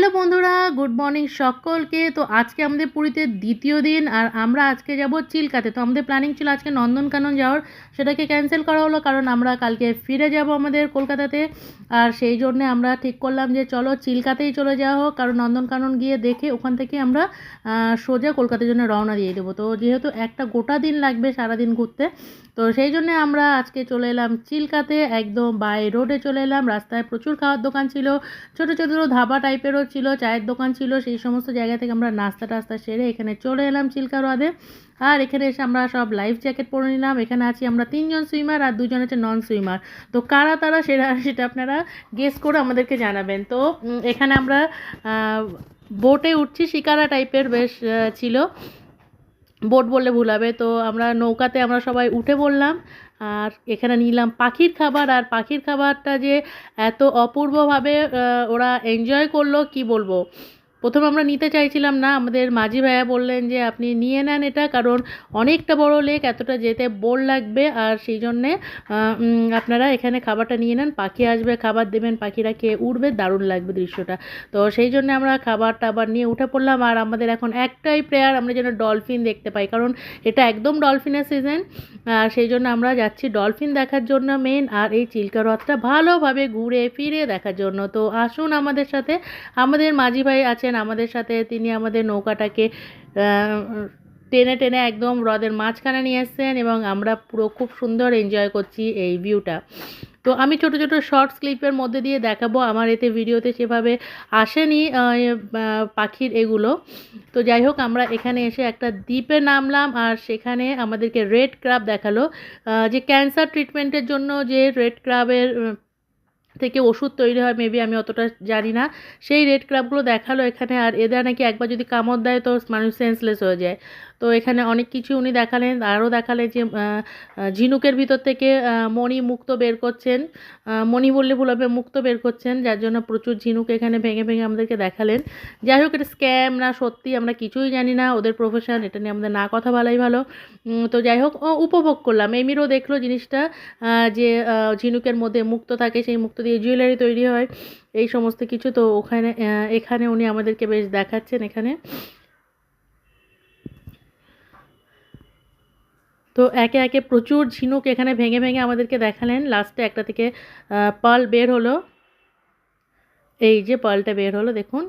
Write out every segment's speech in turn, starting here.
Hello বন্ধুরা, good morning সকলকে। তো আজকে আমাদের পুরীতে দ্বিতীয় দিন আর আমরা আজকে যাব চিল্কাতে। তো আমাদের প্ল্যানিং ছিল আজকে নন্দনকানন যাওয়ার, সেটাকে ক্যান্সেল করা হলো কারণ আমরা কালকে ফিরে যাব আমাদের কলকাতাতে। আর সেই জন্যে আমরা ঠিক করলাম যে চলো চিল্কাতেই চলে যাওয়া হোক, কারণ নন্দনকানন গিয়ে দেখে ওখান থেকে আমরা সোজা কলকাতার জন্য রওনা দিয়ে দেবো। তো যেহেতু একটা গোটা দিন লাগবে সারাদিন ঘুরতে, তো সেই জন্যে আমরা আজকে চলে এলাম চিল্কাতে। একদম বাই রোডে চলে এলাম। রাস্তায় প্রচুর খাওয়ার দোকান ছিল। ছোটো ছোটো ধাবা টাইপেরও ছিল, চায়ের দোকান ছিল, সেই সমস্ত জায়গা থেকে আমরা নাস্তা টাস্তা সেরে এখানে চলে এলাম চিল্কা হ্রদে। আর এখানে এসে আমরা সব লাইফ জ্যাকেট পরে নিলাম। এখানে আছি আমরা তিনজন সুইমার আর দুজন আছে নন সুইমার তো কারা তারা সেটা সেটা আপনারা গেস করে আমাদেরকে জানাবেন। তো এখানে আমরা বোটে উঠছি, শিকারা টাইপের বেশ ছিল। বোট বললে ভুল হবে। তো আমরা নৌকাতে আমরা সবাই উঠে পড়লাম। আর এখানে নিলাম পাখির খাবার, আর পাখির খাবারটা যে এত অপূর্বভাবে ওরা এনজয় করল, কি বলব? প্রথমে আমরা নিতে চাইছিলাম না, আমাদের মাঝি ভাইয়া বললেন যে আপনি নিয়ে নেন এটা, কারণ অনেকটা বড় লেক এতটা যেতে বোর লাগবে। আর সেই জন্যে আপনারা এখানে খাবারটা নিয়ে নেন, পাখি আসবে, খাবার দেবেন, পাখিরা খেয়ে উঠবে দারুণ লাগবে দৃশ্যটা। তো সেই জন্য আমরা খাবার টাবার নিয়ে উঠে পড়লাম, আর আমাদের এখন একটাই প্রেয়ার আমরা যেন ডলফিন দেখতে পাই, কারণ এটা একদম ডলফিনের সিজন আর সেই জন্য আমরা যাচ্ছি ডলফিন দেখার জন্য মেন আর এই চিল্কা হ্রদটা ভালোভাবে ঘুরে ফিরে দেখার জন্য। তো আসুন আমাদের সাথে, আমাদের মাঝি ভাই আছেন আমাদের সাথে, তিনি আমাদের নৌকাটাকে টেনে টেনে একদম হ্রদের মাঝখানে নিয়ে এসছেন এবং আমরা পুরো খুব সুন্দর এনজয় করছি এই ভিউটা তো আমি ছোট ছোট শর্টস ক্লিপের মধ্যে দিয়ে দেখাবো, আমার এতে ভিডিওতে সেভাবে আসেনি পাখির এগুলো। তো যাই হোক, আমরা এখানে এসে একটা দ্বীপে নামলাম আর সেখানে আমাদেরকে রেড ক্রাব দেখাল যে ক্যান্সার ট্রিটমেন্টের জন্য যে রেড ক্রাবের থেকে ওষুধ তৈরি হয় মেবি আমি অতটা জানি না। সেই রেড ক্রাবগুলো দেখাল এখানে, আর এদের নাকি একবার যদি কামড় দেয় তো মানুষ সেন্সলেস হয়ে যায়। তো এখানে অনেক কিছু উনি দেখালেন। আরও দেখালেন যে ঝিনুকের ভিতর থেকে মণি মুক্ত বের করছেন। মণি বললে ভুল হবে, মুক্ত বের করছেন, যার জন্য প্রচুর ঝিনুক এখানে ভেঙে ভেঙে আমাদেরকে দেখালেন। যাই হোক, এটা স্ক্যাম না সত্যি আমরা কিছুই জানি না, ওদের প্রফেশন এটা নিয়ে আমাদের না কথা বলাই ভালো। তো যাই হোক উপভোগ করলাম। এমিরও দেখল জিনিসটা যে ঝিনুকের মধ্যে মুক্ত থাকে, সেই মুক্ত দিয়ে জুয়েলারি তৈরি হয়, এই সমস্ত কিছু। তো ওখানে এখানে উনি আমাদেরকে বেশ দেখাচ্ছেন এখানে। তো একে একে প্রচুর ঝিনুক এখানে ভেঙে ভেঙে আমাদেরকে দেখালেন। লাস্টে একটা থেকে পাল বের হলো। এই যে পালটা বের হলো, দেখুন।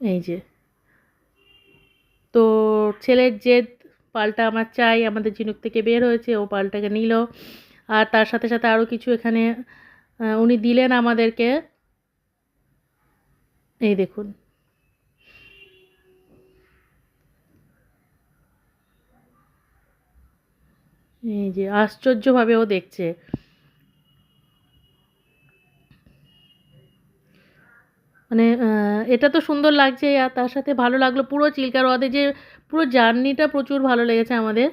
এই যে। তো ছেলের জেদ, পালটা আমার চাই, আমাদের ঝিনুক থেকে বের হয়েছে, ও পালটাকে নিল। আর তার সাথে সাথে আরও কিছু এখানে উনি দিলেন আমাদেরকে। এই দেখুন। এই যে আশ্চর্যভাবে ও দেখছে। মানে এটা তো সুন্দর লাগছে আর তার সাথে ভালো লাগল পুরো চিল্কা হ্রদে যে পুরো জার্নিটা প্রচুর ভালো লেগেছে আমাদের।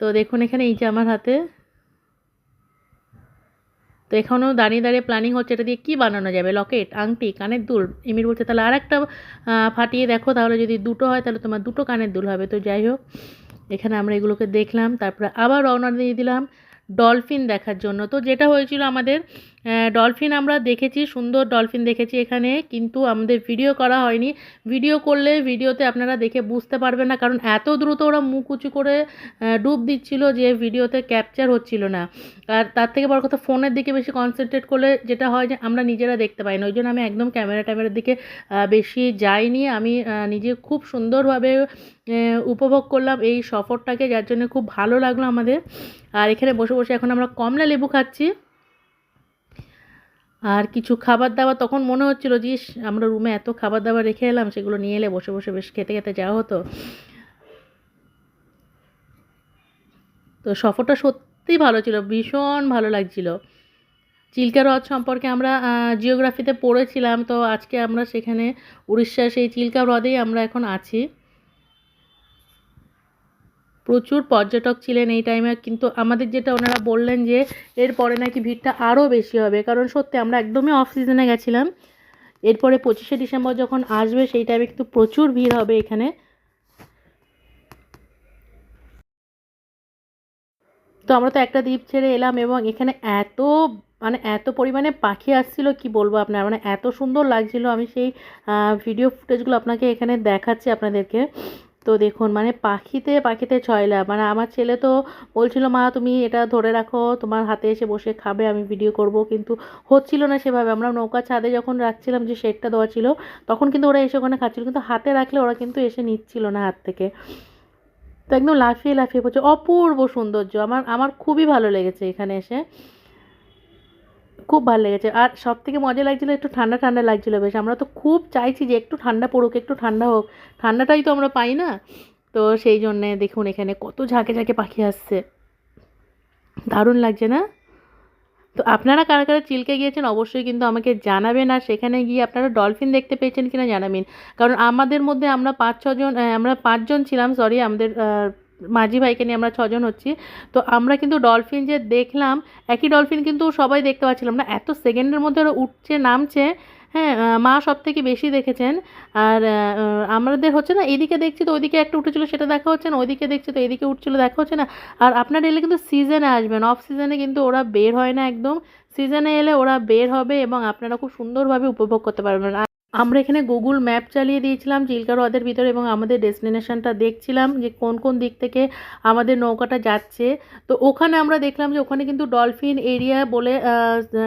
তো দেখুন এখানে এই যে আমার হাতে। তো এখনও দাঁড়িয়ে দাঁড়িয়ে প্ল্যানিং হচ্ছে এটা দিয়ে কী বানানো যাবে? লকেট, আংটি, কানের দুল। এমির বলছে, তাহলে আর একটা ফাটিয়ে দেখো, তাহলে যদি দুটো হয় তাহলে তোমার দুটো কানের দুল হবে। তো যাই হোক। এখানে আমরা এগুলোকে দেখলাম, তারপরে আবার রওনা দিয়ে দিলাম ডলফিন দেখার জন্য। তো যেটা হয়েছিল আমাদের ডলফিন আমরা দেখেছি, সুন্দর ডলফিন দেখেছি এখানে, কিন্তু আমাদের ভিডিও করা হয়নি। ভিডিও করলে ভিডিওতে আপনারা দেখে বুঝতে পারবেন না, কারণ এত দ্রুত ওরা মুখ উঁচু করে ডুব দিচ্ছিল যে ভিডিওতে ক্যাপচার হচ্ছিল না। আর তার থেকে বড় কথা ফোনের দিকে বেশি কনসেন্ট্রেট করলে যেটা হয় যে, আমরা নিজেরা দেখতে পাই না। ওই জন্য আমি একদম ক্যামেরা ট্যামেরার দিকে বেশি যাইনি। আমি নিজে খুব সুন্দরভাবে উপভোগ করলাম এই সফরটাকে, যার জন্য খুব ভালো লাগল আমাদের। আর এখানে বসে বসে এখন আমরা কমলা লেবু খাচ্ছি। আর কিছু খাবার দাবার তখন মনে হচ্ছিল যে আমরা রুমে এত খাবার দাবার রেখে এলাম, সেগুলো নিয়ে এলে বসে বসে বেশ খেতে খেতে যাওয়া হতো। তো সফরটা সত্যিই ভালো ছিল, ভীষণ ভালো লাগছিল। চিল্কা হ্রদ সম্পর্কে আমরা জিওগ্রাফিতে পড়েছিলাম, তো আজকে আমরা সেখানে উড়িষ্যার সেই চিল্কা হ্রদেই আমরা এখন আছি। প্রচুর পর্যটক ছিলেন এই টাইমে কিন্তু আমাদের যেটা ওনারা বললেন যে এরপরে নাকি ভিড়টা আরও বেশি হবে। কারণ সত্যি আমরা একদমই অফ সিজনে গেছিলাম। এরপরে পঁচিশে ডিসেম্বর যখন আসবে, সেই টাইমে কিন্তু প্রচুর ভিড় হবে এখানে। তো আমরা তো একটা দ্বীপ ছেড়ে এলাম এবং এখানে এত মানে এত পরিমাণে পাখি আসছিল, কি বলব আপনার? মানে এত সুন্দর লাগছিল। আমি সেই ভিডিও ফুটেজগুলো আপনাকে এখানে দেখাচ্ছি আপনাদেরকে। তো দেখুন মানে পাখিতে পাখিতে ছয়লা। মানে আমার ছেলে তো বলছিল, মা, তুমি এটা ধরে রাখো, তোমার হাতে এসে বসে খাবে, আমি ভিডিও করব। কিন্তু হচ্ছিল না সেভাবে। আমরা নৌকা ছাদে যখন রাখছিলাম যে শেডটা দেওয়া ছিল, তখন কিন্তু ওরা এসে ওখানে খাচ্ছিল। কিন্তু হাতে রাখলে ওরা কিন্তু এসে নিচ্ছিল না হাত থেকে। তো একদম লাফিয়ে লাফিয়ে পড়ছে অপূর্ব সৌন্দর্য। আমার আমার খুবই ভালো লেগেছে এখানে এসে। খুব ভালো লেগেছে। আর সব থেকে মজা লাগছিল একটু ঠান্ডা ঠান্ডা লাগছিল বেশ। আমরা তো খুব চাইছি যে একটু ঠান্ডা পড়ুক, একটু ঠান্ডা হোক। ঠান্ডাটাই তো আমরা পাই না। তো সেই জন্যে দেখুন এখানে কত ঝাঁকে ঝাঁকে পাখি আসছে। দারুণ লাগছে না? তো আপনারা কারা কারা চিল্কে গিয়েছেন অবশ্যই কিন্তু আমাকে জানাবেন। আর সেখানে গিয়ে আপনারা ডলফিন দেখতে পেয়েছেন কিনা জানাবেন। কারণ আমাদের মধ্যে আমরা পাঁচ, ছজন আমরা পাঁচজন ছিলাম সরি আমাদের মাঝি ভাইকে নিয়ে আমরা ছজন হচ্ছি। তো আমরা কিন্তু ডলফিন যে দেখলাম, একই ডলফিন কিন্তু সবাই দেখতে পাচ্ছিলাম না। এত সেকেন্ডের মধ্যে ওরা উঠছে, নামছে। হ্যাঁ মা সব থেকে বেশি দেখেছেন। আর আমাদের হচ্ছে না, এদিকে দেখছি তো ওইদিকে একটা উঠেছিল, সেটা দেখা হচ্ছে না। ওইদিকে দেখছি তো এদিকে উঠছিল, দেখা হচ্ছে না। আর আপনারা এলে কিন্তু সিজনে আসবেন। অফ সিজনে কিন্তু ওরা বের হয় না একদম। সিজনে এলে ওরা বের হবে এবং আপনারা খুব সুন্দরভাবে উপভোগ করতে পারবেন। আমরা এখানে গুগল ম্যাপ চালিয়ে দিয়েছিলাম চিল্কা হ্রদের ভিতরে এবং আমাদের ডেস্টিনেশনটা দেখছিলাম যে কোন কোন দিক থেকে আমাদের নৌকাটা যাচ্ছে। তো ওখানে আমরা দেখলাম যে ওখানে কিন্তু ডলফিন এরিয়া বলে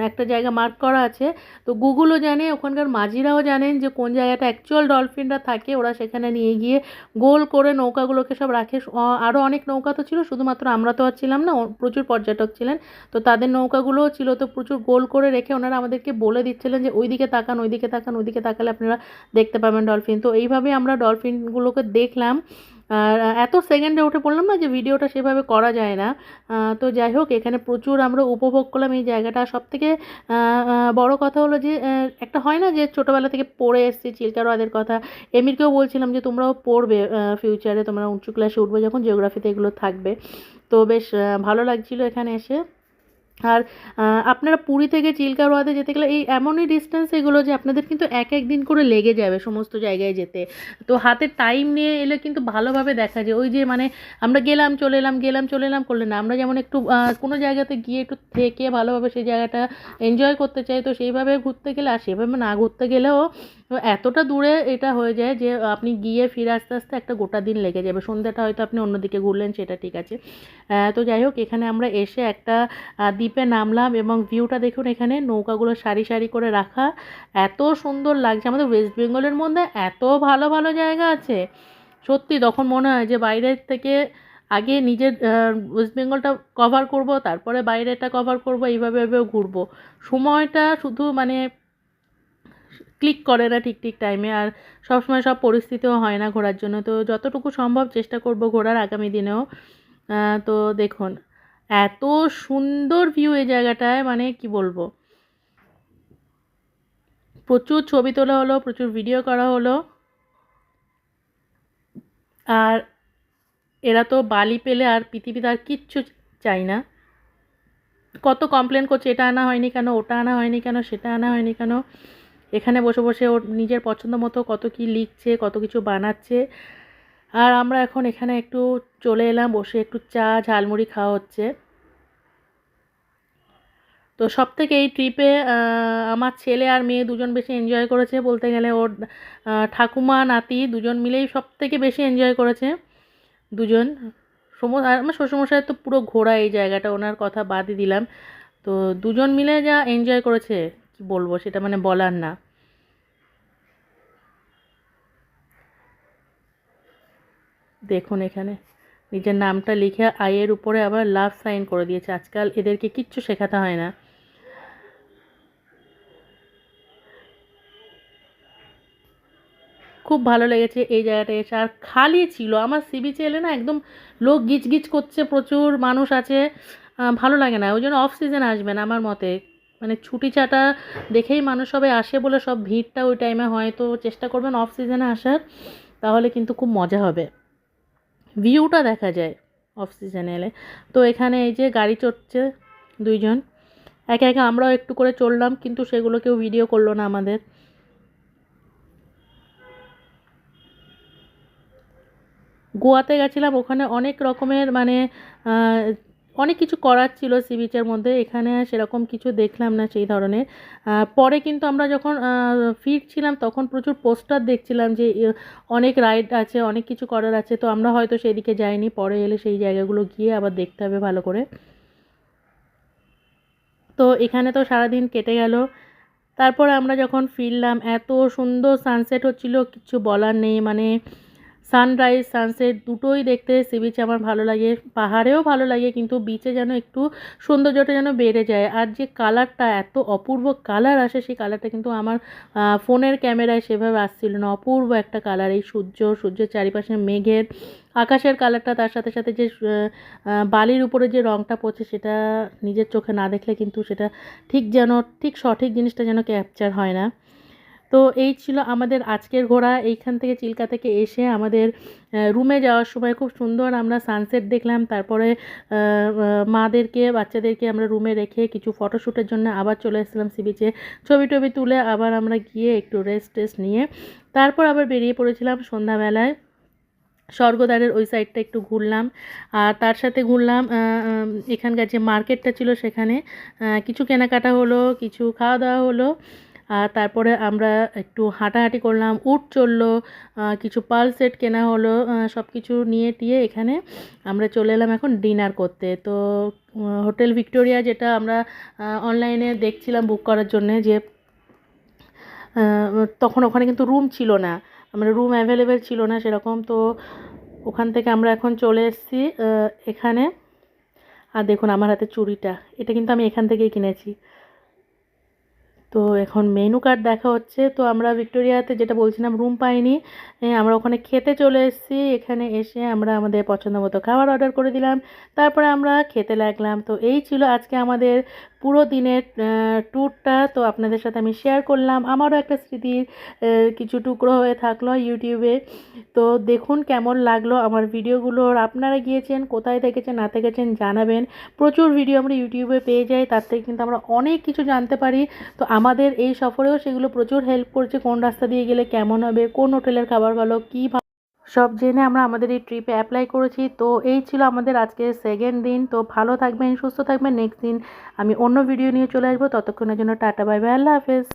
একটা জায়গা মার্ক করা আছে। তো গুগলও জানে, ওখানকার মাঝিরাও জানেন যে কোন জায়গাটা অ্যাকচুয়াল ডলফিনরা থাকে। ওরা সেখানে নিয়ে গিয়ে গোল করে নৌকাগুলোকে সব রাখে। আরও অনেক নৌকা তো ছিল, শুধুমাত্র আমরা তো আর ছিলাম না প্রচুর পর্যটক ছিলেন। তো তাদের নৌকাগুলোও ছিল, তো প্রচুর গোল করে রেখে ওনারা আমাদেরকে বলে দিচ্ছিলেন যে ওইদিকে তাকান ওইদিকে তাকান, ওইদিকে তাকালে আপনারা দেখতে পাবেন ডলফিন। তো এইভাবে আমরা ডলফিনগুলোকে দেখলাম। আর এত সেকেন্ডে উঠে পড়লাম না যে ভিডিওটা সেভাবে করা যায় না। তো যাই হোক, এখানে প্রচুর আমরা উপভোগ করলাম এই জায়গাটা। সব থেকে বড় কথা হলো যে একটা হয় না যে ছোটোবেলা থেকে পড়ে এসেছি চিল্কা হ্রদের কথা। এমিরকেও বলছিলাম যে তোমরাও পড়বে ফিউচারে তোমরা উঁচু ক্লাসে উঠবে যখন জিওগ্রাফিতে এগুলো থাকবে। তো বেশ ভালো লাগছিল এখানে এসে। আর আপনারা পুরী থেকে চিল্কা হ্রদে যেতে গেলে এই এমনই ডিস্টেন্স এগুলো যে আপনাদের কিন্তু এক এক দিন করে লেগে যাবে সমস্ত জায়গায় যেতে। তো হাতে টাইম নিয়ে এলে কিন্তু ভালোভাবে দেখা যায়। ওই যে মানে আমরা গেলাম, চলে এলাম, গেলাম, চলে এলাম করলে না। আমরা যেমন একটু কোনো জায়গাতে গিয়ে একটু থেকে ভালোভাবে সেই জায়গাটা এনজয় করতে চাই, তো সেইভাবে ঘুরতে গেলে আর সেভাবে না ঘুরতে গেলেও এতটা দূরে এটা হয়ে যায় যে, আপনি গিয়ে ফিরে আসতে আসতে একটা গোটা দিন লেগে যাবে। সন্ধ্যাটা হয়তো আপনি অন্যদিকে ঘুরলেন, সেটা ঠিক আছে। তো যাই হোক, এখানে আমরা এসে একটা দ্বীপে নামলাম এবং ভিউটা দেখুন এখানে, নৌকাগুলো সারি সারি করে রাখা। এত সুন্দর লাগছে। আমাদের ওয়েস্ট বেঙ্গলের মধ্যে এত ভালো ভালো জায়গা আছে। সত্যি, তখন মনে হয় যে বাইরের থেকে আগে নিজের ওয়েস্ট বেঙ্গলটা কভার করব, তারপরে বাইরেটা কভার করব, এইভাবে এভাবে ঘুরবো। সময়টা শুধু মানে ক্লিক করে না ঠিক ঠিক টাইমে আর সবসময় সব পরিস্থিতিও হয় না ঘোরার জন্য। তো যতটুকু সম্ভব চেষ্টা করব ঘোরার আগামী দিনেও। তো দেখুন, এত সুন্দর ভিউ এই জায়গাটায় মানে কি বলব? প্রচুর ছবি তোলা হলো, প্রচুর ভিডিও করা হলো। আর এরা তো বালি পেলে আর পৃথিবীতে আর কিচ্ছু চাই না। কত কমপ্লেন করছে, এটা আনা হয়নি কেন, ওটা আনা হয়নি কেন, সেটা আনা হয়নি কেন? এখানে বসে বসে ওর নিজের পছন্দ মতো কত কি লিখছে, কত কিছু বানাচ্ছে। আর আমরা এখন এখানে একটু চলে এলাম, বসে একটু চা, ঝালমুড়ি খাওয়া হচ্ছে। তো সব থেকে এই ট্রিপে আমার ছেলে আর মেয়ে দুজন বেশি এনজয় করেছে বলতে গেলে ওর ঠাকুমা, নাতি দুজন মিলেই সব থেকে বেশি এনজয় করেছে দুজন। সম আমার শ্বশুরমশাই তো পুরো ঘোরা এই জায়গাটা, ওনার কথা বাদই দিলাম। তো দুজন মিলে যা এনজয় করেছে কি বলব, সেটা মানে বলার না। দেখুন এখানে, নিজের নামটা লিখে আইয়ের উপরে আবার লাভ সাইন করে দিয়েছে। আজকাল এদেরকে কিচ্ছু শেখাতে হয় না। খুব ভালো লেগেছে এই জায়গাটা এসে। আর খালি ছিল, আমার সি বিচে এলে না একদম লোক গিজ করছে, প্রচুর মানুষ আছে। ভালো লাগে না, ওই জন্য অফ সিজন আসবেন আমার মতে। মানে ছুটি চাটা দেখেই মানুষ সবাই আসে বলে সব ভিড়টা ওই টাইমে হয়। তো চেষ্টা করবেন অফ সিজনে আসার, তাহলে কিন্তু খুব মজা হবে। ভিউটা দেখা যায় অফ সিজনে এলে। তো এখানে এই যে গাড়ি চড়ছে দুইজন, একে একে আমরাও একটু করে চললাম কিন্তু সেগুলো কেউ ভিডিও করল না আমাদের। গোয়াতে গেছিলাম, ওখানে অনেক রকমের মানে অনেক কিছু করার ছিল সি বিচের মধ্যে, এখানে সেরকম কিছু দেখলাম না সেই ধরনের। পরে কিন্তু আমরা যখন ফিরছিলাম তখন প্রচুর পোস্টার দেখছিলাম যে অনেক রাইড আছে, অনেক কিছু করার আছে, তো আমরা হয়তো সেই দিকে যাইনি, পরে এলে সেই জায়গাগুলো গিয়ে আবার দেখতে হবে ভালো করে। তো এখানে তো সারাদিন কেটে গেল। তারপর আমরা যখন ফিরলাম, এত সুন্দর সানসেট হচ্ছিল, কিছু বলার নেই মানে সানরাইজ, সানসেট দুটোই দেখতে সি বিচে আমার ভালো লাগে। পাহাড়েও ভালো লাগে, কিন্তু বিচে যেন একটু সৌন্দর্যটা যেন বেড়ে যায়। আর যে কালারটা, এত অপূর্ব কালার আসে, সেই কালারটা কিন্তু আমার ফোনের ক্যামেরায় সেভাবে আসছিল না। অপূর্ব একটা কালার, এই সূর্য, সূর্যের চারিপাশে মেঘের আকাশের কালারটা, তার সাথে সাথে যে বালির উপরে যে রঙটা পড়ছে, সেটা নিজের চোখে না দেখলে কিন্তু সেটা ঠিক যেন, ঠিক সঠিক জিনিসটা যেন ক্যাপচার হয় না। তো এই ছিল আমাদের আজকের ঘোরা এইখান থেকে চিল্কা থেকে এসে আমাদের রুমে যাওয়ার সময় খুব সুন্দর আমরা সানসেট দেখলাম। তারপরে মাদেরকে, বাচ্চাদেরকে আমরা রুমে রেখে কিছু ফটোশ্যুটের জন্য আবার চলে এসেছিলাম সি বিচে ছবি টবি তুলে আবার আমরা গিয়ে একটু রেস্ট টেস্ট নিয়ে, তারপর আবার বেরিয়ে পড়েছিলাম সন্ধ্যাবেলায়। স্বর্গদ্বারের ওই সাইডটা একটু ঘুরলাম। আর তার সাথে ঘুরলাম এখানকার যে মার্কেটটা ছিল সেখানে কিছু কেনাকাটা হলো, কিছু খাওয়া দাওয়া হলো। আর তারপরে আমরা একটু হাঁটাহাঁটি করলাম, উট চলল কিছু পাল সেট কেনা হলো সব কিছু নিয়ে টিয়ে এখানে আমরা চলে এলাম এখন ডিনার করতে। তো হোটেল ভিক্টোরিয়া যেটা আমরা অনলাইনে দেখছিলাম বুক করার জন্যে যে তখন ওখানে কিন্তু রুম ছিল না মানে রুম অ্যাভেলেবেল ছিল না সেরকম। তো, ওখান থেকে আমরা এখন চলে এসেছি এখানে। আর দেখুন আমার হাতে চুড়িটা, এটা কিন্তু আমি এখান থেকেই কিনেছি। তো এখন মেনু কার্ড দেখা হচ্ছে। তো আমরা ভিক্টোরিয়াতে যেটা বলছিলাম রুম পাইনি। আমরা ওখানে খেতে চলে এসেছি। এখানে এসে আমরা আমাদের পছন্দ মতো খাবার অর্ডার করে দিলাম। তারপরে আমরা খেতে লাগলাম। তো এই ছিল আজকে আমাদের পুরো দিনের ট্যুরটা তো আপনাদের সাথে আমি শেয়ার করলাম। আমারও একটা স্মৃতির কিছু টুকরো হয়ে থাকল ইউটিউবে। তো দেখুন কেমন লাগল আমার ভিডিওগুলো আপনারা গিয়েছেন, কোথায় দেখেছেন, না দেখেছেন জানাবেন। প্রচুর ভিডিও আমরা ইউটিউবে পেয়ে যাই, তার থেকে কিন্তু আমরা অনেক কিছু জানতে পারি। তো আমাদের এই সফরেও সেগুলো প্রচুর হেল্প করছে, কোন রাস্তা দিয়ে গেলে কেমন হবে, কোন হোটেলের খাবার ভালো, কী সব জেনে আমরা আমাদের এই ট্রিপে অ্যাপ্লাই করেছি। তো এই ছিল আমাদের আজকে সেকেন্ড দিন। তো ভালো থাকবেন, সুস্থ থাকবেন। নেক্সট দিন আমি অন্য ভিডিও নিয়ে চলে আসব। ততক্ষণের জন্য টাটা বাই বাই আল্লাহ হাফেজ।